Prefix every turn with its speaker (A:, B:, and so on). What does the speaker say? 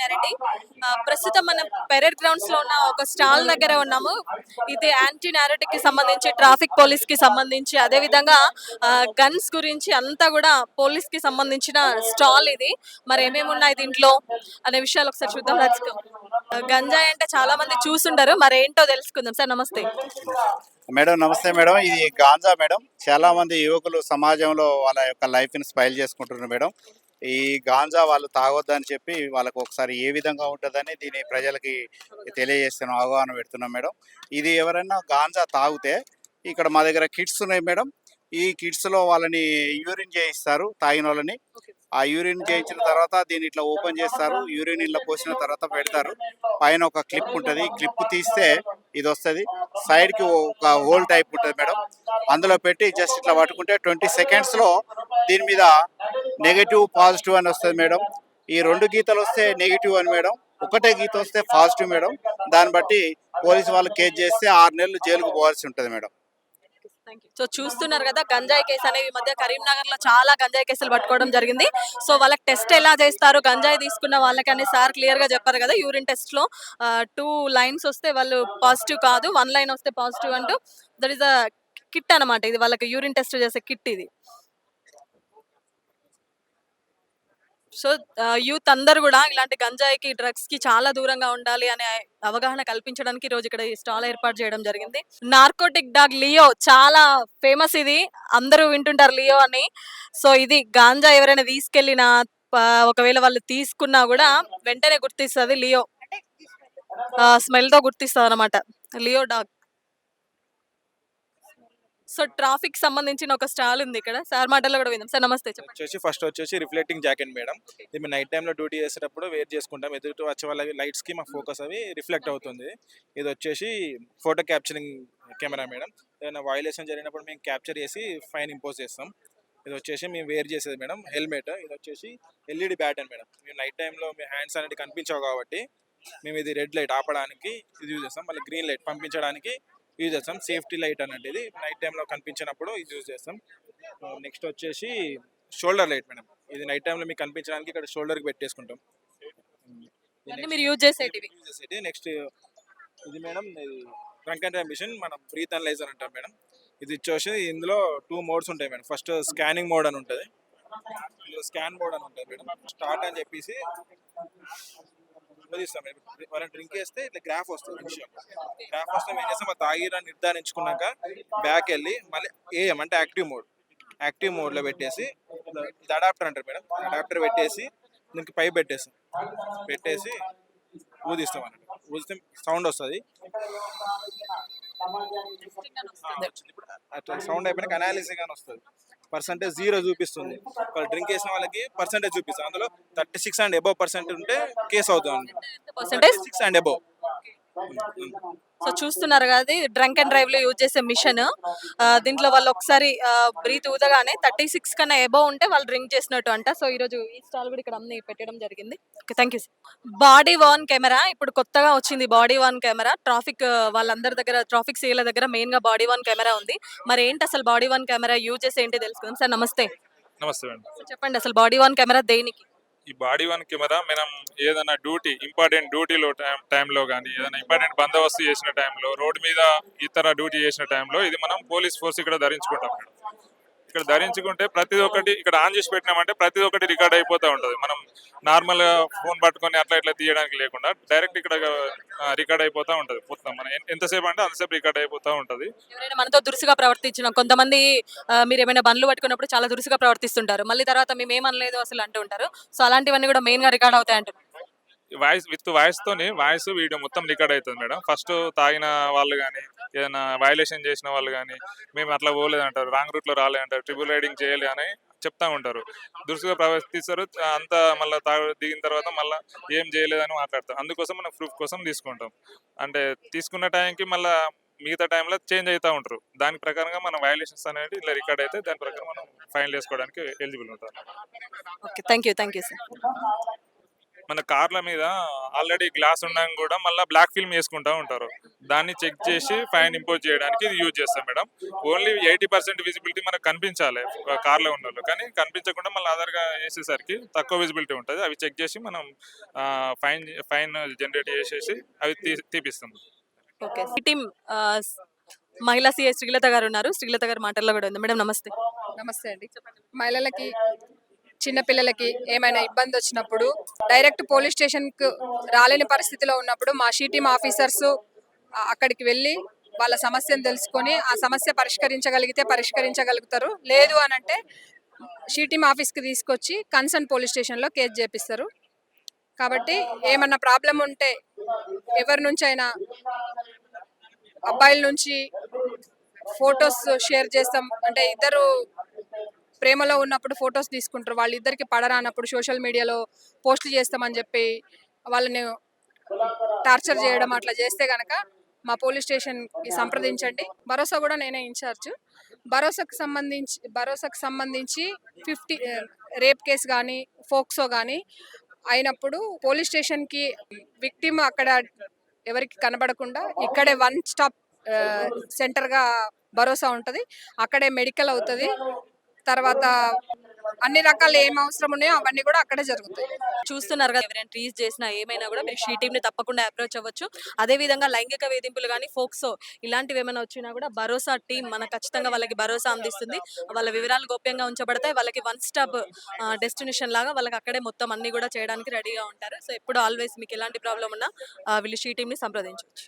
A: Karimnagar ప్రస్తుతం మనం parade గ్రౌండ్స్లో ఉన్న ఒక స్టాల్ దగ్గర ఉన్నాము. ఇది యాంటీ నారోటిక్కి సంబంధించి ట్రాఫిక్ పోలీస్కి సంబంధించి అదే విధంగా గన్స్ గురించి అంతా కూడా పోలీస్కి సంబంధించిన స్టాల్ ఇది. మరి ఏమేమి ఉన్నాయి దీంట్లో అనే విషయాలు ఒకసారి చూద్దాం. లెట్స్ గంజాయి అంటే చాలా మంది చూసుంటారు మరి ఏంటో తెలుసుకుందాం. సార్ నమస్తే.
B: మేడం నమస్తే మేడం. ఇది గాంజా మేడం. చాలా మంది యువకులు సమాజంలో వాళ్ళ యొక్క లైఫ్ని స్పైల్ చేసుకుంటున్నారు మేడం. ఈ గాంజా వాళ్ళు తాగొద్దని చెప్పి వాళ్ళకు ఒకసారి ఏ విధంగా ఉంటుందని దీన్ని ప్రజలకి తెలియజేస్తున్నాం అవగాహన పెడుతున్నాం మేడం. ఇది ఎవరైనా గాంజా తాగితే ఇక్కడ మా దగ్గర కిట్స్ ఉన్నాయి మేడం. ఈ కిట్స్లో వాళ్ళని యూరిన్ చేయిస్తారు తాగిన వాళ్ళని ఆ యూరిన్ చేయించిన తర్వాత దీన్ని ఇట్లా ఓపెన్ చేస్తారు. యూరిన్ ఇట్లా పోసిన తర్వాత పెడతారు. పైన ఒక క్లిప్ ఉంటుంది. క్లిప్ తీస్తే ఇది వస్తుంది. సైడ్కి ఒక హోల్ టైప్ ఉంటుంది మేడం. అందులో పెట్టి జస్ట్ ఇట్లా పట్టుకుంటే ట్వంటీ సెకండ్స్లో దీని మీద నెగటివ్ పాజిటివ్ అని వస్తుంది మేడం. ఈ రెండు గీతలు వస్తే నెగిటివ్ అని మేడం. ఒకటే గీత వస్తే పాజిటివ్ మేడం. దాన్ని బట్టి పోలీసు వాళ్ళు కేసు చేస్తే ఆరు నెలలు జైలుకు పోవాల్సి ఉంటుంది మేడం.
A: సో చూస్తున్నారు కదా గంజాయి కేసు అనేవి ఈ మధ్య కరీంనగర్లో చాలా గంజాయి కేసులు పట్టుకోవడం జరిగింది. సో వాళ్ళకి టెస్ట్ ఎలా చేస్తారు గంజాయి తీసుకున్న వాళ్ళకని సార్ క్లియర్గా చెప్పారు కదా యూరిన్ టెస్ట్లో టూ లైన్స్ వస్తే వాళ్ళు పాజిటివ్ కాదు వన్ లైన్ వస్తే పాజిటివ్ అంటూ దట్ ఈస్ అ కిట్ అన్నమాట ఇది వాళ్ళకి యూరిన్ టెస్ట్ చేసే కిట్ ఇది. సో యూత్ అందరు కూడా ఇలాంటి గంజాయికి డ్రగ్స్కి చాలా దూరంగా ఉండాలి అనే అవగాహన కల్పించడానికి రోజు ఇక్కడ ఈ స్టాల్ ఏర్పాటు చేయడం జరిగింది. నార్కోటిక్ డాగ్ లియో చాలా ఫేమస్ ఇది. అందరూ వింటుంటారు లియో అని. సో ఇది గాంజా ఎవరైనా తీసుకెళ్ళినా ఒకవేళ వాళ్ళు తీసుకున్నా కూడా వెంటనే గుర్తిస్తుంది లియో. స్మెల్తో గుర్తిస్తుంది అనమాట లియో డాగ్. సో ట్రాఫిక్ సంబంధించిన ఒక స్టాల్ ఉంది ఇక్కడ. సార్ మాటల్లో కూడా విందాం. సార్ నమస్తే చెప్పండి.
C: వచ్చేసి ఫస్ట్ వచ్చేసి రిఫ్లెక్టింగ్ జాకెట్ మేడం. ఇది మేము నైట్ టైంలో డ్యూటీ చేసేటప్పుడు వేర్ చేసుకుంటాం. ఎదుటి వచ్చే వాళ్ళ లైట్స్కి మా ఫోకస్ అవి రిఫ్లెక్ట్ అవుతుంది. ఇది వచ్చేసి ఫోటో క్యాప్చరింగ్ కెమెరా మేడం. ఏదైనా వైలేషన్ జరిగినప్పుడు మేము క్యాప్చర్ చేసి ఫైన్ ఇంపోజ్ చేస్తాం. ఇది వచ్చేసి మేము వేర్ చేసేది మేడం. హెల్మెట్. ఇది వచ్చేసి ఎల్ఈడి బ్యాటన్ మేడం. మేము నైట్ టైంలో మీ హ్యాండ్స్ అనేది కనిపించవు కాబట్టి మేము ఇది రెడ్ లైట్ ఆపడానికి ఇది యూజ్ చేస్తాం. మళ్ళీ గ్రీన్ లైట్ పంపించడానికి యూజ్ చేస్తాం. సేఫ్టీ లైట్ అనేది ఇది నైట్ టైంలో కనిపించినప్పుడు ఇది యూజ్ చేస్తాం. నెక్స్ట్ వచ్చేసి షోల్డర్ లైట్ మేడం. ఇది నైట్ టైంలో మీకు కనిపించడానికి ఇక్కడ షోల్డర్కి పెట్టేసుకుంటాం.
A: మీరు యూజ్ చేసేటివి.
C: నెక్స్ట్ ఇది మేడం ఇది ట్రంక్ అండ్ మిషన్. మనం బ్రీత్ అనలైజర్ అంటాం మేడం. ఇది వచ్చేసి ఇందులో టూ మోడ్స్ ఉంటాయి మేడం. ఫస్ట్ స్కానింగ్ మోడ్ అని ఉంటుంది. స్కాన్ మోడ్ అని ఉంటుంది మేడం. స్టార్ట్ అని చెప్పేసి మేడం మనం డ్రింక్ చేస్తే ఇట్లా గ్రాఫ్ వస్తుంది విషయం. గ్రాఫ్ వస్తే మేము ఏం చేస్తాం? తాగిరా నిర్ధారించుకున్నాక బ్యాక్ వెళ్ళి మళ్ళీ ఏఎం అంటే యాక్టివ్ మోడ్ యాక్టివ్ మోడ్లో పెట్టేసి ఇది అడాప్టర్ అంటారు మేడం. అడాప్టర్ పెట్టేసి దీనికి పైప్ పెట్టేస్తాం. పెట్టేసి ఊదిస్తాం అన్నట్టు ఊదిస్తే సౌండ్ వస్తుంది. అట్లా సౌండ్ అయిపోయినాక అనాలిసిస్ గానీ వస్తుంది. పర్సంటేజ్ జీరో చూపిస్తుంది. వాళ్ళు డ్రింక్ చేసిన వాళ్ళకి పర్సంటేజ్ చూపిస్తుంది. అందులో thirty six and above percent ఉంటే కేసు అవుతుంది. Six and above.
A: సో చూస్తున్నారు కదా డ్రంక్ అండ్ డ్రైవ్లో యూజ్ చేసే మిషన్ దీంట్లో వాళ్ళు ఒకసారి బ్రీత్ ఊదగానే థర్టీ సిక్స్ కన్నా ఎబో ఉంటే వాళ్ళు డ్రింక్ చేసినట్టు అంట. సో ఈ రోజు ఈ స్టాల్ కూడా ఇక్కడ అన్ని పెట్టడం జరిగింది. Okay thank you body worn camera ఇప్పుడు కొత్తగా వచ్చింది బాడీ వాన్ కెమెరా ట్రాఫిక్ వాళ్ళందరి దగ్గర ట్రాఫిక్ సీల దగ్గర మెయిన్గా బాడీ వాన్ కెమెరా ఉంది. మరి ఏంటి అసలు బాడీ వాన్ కెమెరా యూజ్ చేసి ఏంటి తెలుసుకుందాం. సార్ నమస్తే.
D: నమస్తే
A: చెప్పండి అసలు బాడీ వాన్ కెమెరా దేనికి?
D: ఈ బాడీ వన్ కెమెరా మనం ఏదైనా డ్యూటీ ఇంపార్టెంట్ డ్యూటీలో టైంలో కానీ ఏదైనా ఇంపార్టెంట్ బందోబస్తు చేసిన టైంలో రోడ్డు మీద ఇతర డ్యూటీ చేసిన టైంలో ఇది మనం పోలీస్ ఫోర్స్ ఇక్కడ ధరించుకుంటాం మేడం. ఇక్కడ ధరించుకుంటే ప్రతి ఒక్కటి ఇక్కడ ఆన్ చేసి పెట్టినామంటే ప్రతి ఒక్కటి రికార్డ్ అయిపోతూ ఉంటుంది. మనం నార్మల్గా ఫోన్ పట్టుకొని అట్లా ఇట్లా తీయడానికి లేకుండా డైరెక్ట్ ఇక్కడ రికార్డ్ అయిపోతూ ఉంటుంది. మొత్తం మనం ఎంతసేపు అంటే అంతసేపు రికార్డ్ అయిపోతూ ఉంటుంది.
A: మనతో దురుసుగా ప్రవర్తించిన కొంతమంది మీరు ఏమైనా బండ్లు పట్టుకున్నప్పుడు చాలా దురుసుగా ప్రవర్తిస్తుంటారు. మళ్ళీ తర్వాత మేము ఏమనలేదు అసలు అంటూ ఉంటారు. సో అలాంటివన్నీ కూడా మెయిన్గా రికార్డ్ అవుతాయి అంటారు
D: వాయిస్ విత్ వాయిస్ తోని వాయిస్ వీడియో మొత్తం రికార్డ్ అవుతుంది మేడం. ఫస్ట్ తాగిన వాళ్ళు కానీ ఏదైనా వైలేషన్ చేసిన వాళ్ళు కానీ మేము అట్లా పోలేదు అంటారు రాంగ్ రూట్లో అంటారు ట్రిపుల్ రైడింగ్ చేయాలి అని చెప్తా ఉంటారు. దురుసుగా ప్రవర్తిస్తారు. అంతా మళ్ళీ తాగు దిగిన తర్వాత మళ్ళీ ఏం చేయలేదని మాట్లాడతారు. అందుకోసం మనం ప్రూఫ్ కోసం తీసుకుంటాం. అంటే తీసుకున్న టైంకి మళ్ళీ మిగతా టైంలో చేంజ్ అవుతూ ఉంటారు. దాని ప్రకారంగా మనం వైలేషన్స్ అనేది ఇలా రికార్డ్ అయితే దాని ప్రకారం మనం ఫైన్ వేసుకోవడానికి ఎలిజిబుల్ ఉంటాం.
A: Okay. Thank you thank you sir.
D: మన కార్ల మీద ఆల్రెడీ గ్లాస్ ఉండడం కూడా మళ్ళీ బ్లాక్ ఫిల్మ్ వేసుకుంటా ఉంటారు. దాన్ని చెక్ చేసి ఫైన్ ఇంపోజ్ చేయడానికి ఇది యూజ్ చేస్తాం madam. Only eighty percent visibility మనకు కనిపించాలి కార్లో ఉన్న కానీ కనిపించకుండా మళ్ళీ అదర్గా వేసేసరికి తక్కువ విజిబిలిటీ ఉంటుంది. అవి చెక్ చేసి మనం ఫైన్ ఫైన్ జనరేట్ చేసేసి అవి తీపిస్తాం
A: ఓకే. టీమ్ మహిళా సిఐ శ్రీలత గారు ఉన్నారు. శ్రీలత గారు మాటల్లో కూడా ఉంది. మేడం నమస్తే.
E: నమస్తే అండి. మహిళలకి చిన్నపిల్లలకి ఏమైనా ఇబ్బంది వచ్చినప్పుడు డైరెక్ట్ పోలీస్ స్టేషన్కు రాలేని పరిస్థితిలో ఉన్నప్పుడు మా షీ టీమ్ ఆఫీసర్స్ అక్కడికి వెళ్ళి వాళ్ళ సమస్యను తెలుసుకొని ఆ సమస్య పరిష్కరించగలిగితే పరిష్కరించగలుగుతారు. లేదు అని అంటే షీ టీమ్ ఆఫీస్కి తీసుకొచ్చి కన్సర్న్ పోలీస్ స్టేషన్లో కేసు చేపిస్తారు. కాబట్టి ఏమన్నా ప్రాబ్లం ఉంటే ఎవరి నుంచి అయినా అబ్బాయిల నుంచి ఫొటోస్ షేర్ చేస్తాం. అంటే ఇద్దరు ప్రేమలో ఉన్నప్పుడు ఫొటోస్ తీసుకుంటారు. వాళ్ళిద్దరికి పడరానప్పుడు సోషల్ మీడియాలో పోస్టులు చేస్తామని చెప్పి వాళ్ళని టార్చర్ చేయడం అట్లా చేస్తే కనుక మా పోలీస్ స్టేషన్కి సంప్రదించండి. భరోసా కూడా నేనే ఇన్ఛార్జ్. భరోసాకు సంబంధించి భరోసాకు సంబంధించి ఫిఫ్టీ రేప్ కేసు కానీ ఫోక్సో కానీ అయినప్పుడు పోలీస్ స్టేషన్కి విక్టిమ్ అక్కడ ఎవరికి కనబడకుండా ఇక్కడే వన్ స్టాప్ సెంటర్గా భరోసా ఉంటుంది. అక్కడే మెడికల్ అవుతుంది. తర్వాత అన్ని రకాల ఏం అవసరం ఉన్నాయో అవన్నీ కూడా అక్కడే జరుగుతాయి.
A: చూస్తున్నారు కదా ఎవరైనా ట్రీస్ చేసినా ఏమైనా కూడా మీరు షీ టీమ్ని తప్పకుండా అప్రోచ్ అవ్వచ్చు. అదే విధంగా లైంగిక వేధింపులు కానీ ఫోక్సో ఇలాంటివి ఏమైనా వచ్చినా కూడా భరోసా టీం మన ఖచ్చితంగా వాళ్ళకి భరోసా అందిస్తుంది. వాళ్ళ వివరాలు గోప్యంగా ఉంచబడతాయి. వాళ్ళకి వన్ స్టాప్ డెస్టినేషన్ లాగా వాళ్ళకి అక్కడే మొత్తం అన్ని కూడా చేయడానికి రెడీగా ఉంటారు. సో ఎప్పుడు ఆల్వేస్ మీకు ఎలాంటి ప్రాబ్లం ఉన్నా వీళ్ళు షీ టీమ్ని సంప్రదించవచ్చు.